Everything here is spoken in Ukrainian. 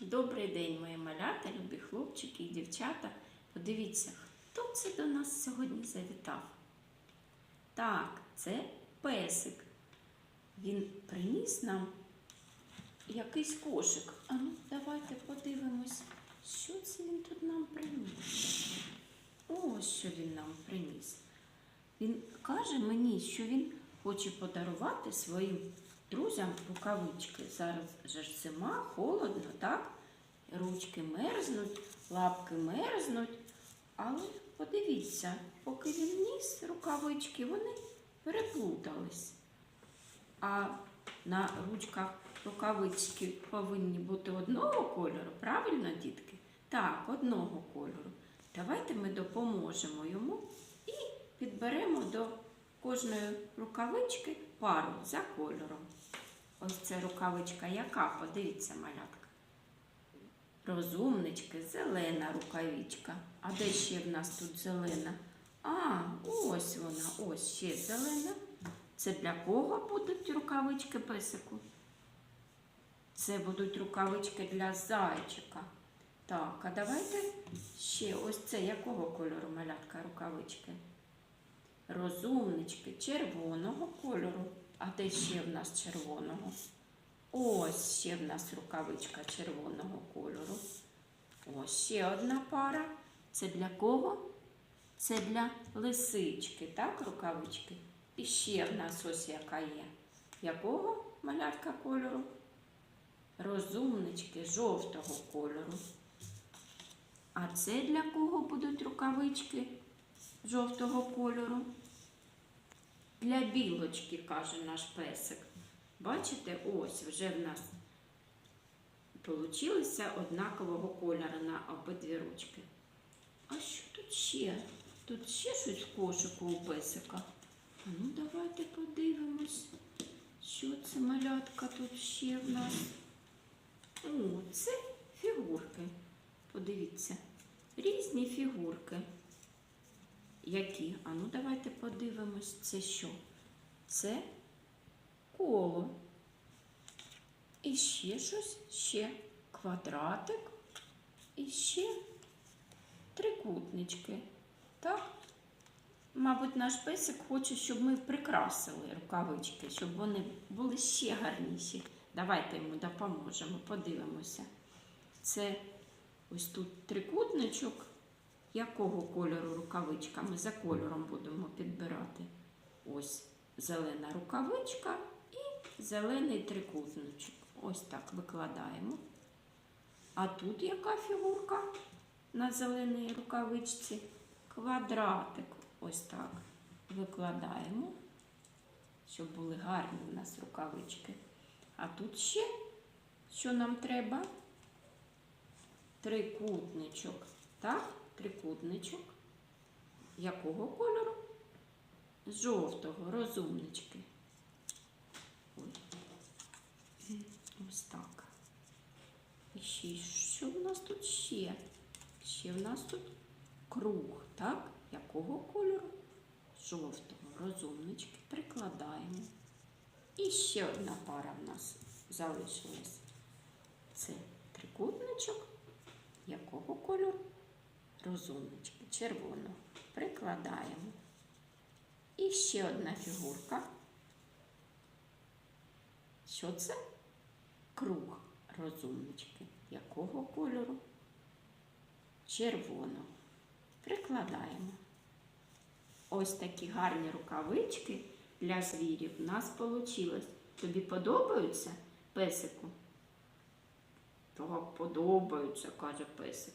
Добрий день, мої малята, любі хлопчики і дівчата. Подивіться, хто це до нас сьогодні завітав? Так, це песик. Він приніс нам якийсь кошик. А ну, давайте подивимось, що це він тут нам приніс. Ось що він нам приніс. Він каже мені, що він хоче подарувати своїм друзям рукавички. Зараз же ж зима, холодно, так? Ручки мерзнуть, лапки мерзнуть. Але подивіться, поки він ніс рукавички, вони переплутались. А на ручках рукавички повинні бути одного кольору, правильно, дітки? Так, одного кольору. Давайте ми допоможемо йому і підберемо до кожної рукавички пару за кольором. Ось це рукавичка яка? Подивіться, малятка. Розумнички, зелена рукавичка. А де ще в нас тут зелена? А, ось вона, ось ще зелена. Це для кого будуть рукавички песику? Це будуть рукавички для зайчика. Так, а давайте ще ось це якого кольору малятка рукавички? Розумнички червоного кольору. А де ще в нас червоного? Ось ще в нас рукавичка червоного кольору. Ось ще одна пара. Це для кого? Це для лисички, так, рукавички? І ще в нас ось яка є. Якого малятка кольору? Розумнички жовтого кольору. А це для кого будуть рукавички жовтого кольору? Для білочки, каже наш песик. Бачите, ось вже в нас получилися однакового кольору на обидві ручки. А що тут ще? Тут ще щось в кошику у песика. А ну давайте подивимось, що це малятка тут ще в нас. О, це фігурки. Подивіться, різні фігурки. Які? А ну давайте подивимось, це що? Це коло. І ще щось, ще квадратик, і ще трикутнички. Так? Мабуть, наш песик хоче, щоб ми прикрасили рукавички, щоб вони були ще гарніші. Давайте йому допоможемо, подивимося. Це ось тут трикутничок. Якого кольору рукавичка? Ми за кольором будемо підбирати. Ось зелена рукавичка і зелений трикутничок. Ось так викладаємо. А тут яка фігурка на зеленій рукавичці? Квадратик. Ось так викладаємо, щоб були гарні у нас рукавички. А тут ще, що нам треба? Трикутничок. Так, трикутничок. Якого кольору? Жовтого, розумнички. Ой. Ось так. І ще, що в нас тут ще? Ще в нас тут круг, так? Якого кольору? Жовтого. Розумнички. Прикладаємо. І ще одна пара в нас залишилась. Це трикутничок. Якого кольору? Розумнички. Червоного. Прикладаємо. І ще одна фігурка. Що це? Круг розумнички. Якого кольору? Червоного. Прикладаємо. Ось такі гарні рукавички для звірів у нас вийшло. Тобі подобаються песику? Так, подобаються, каже песик.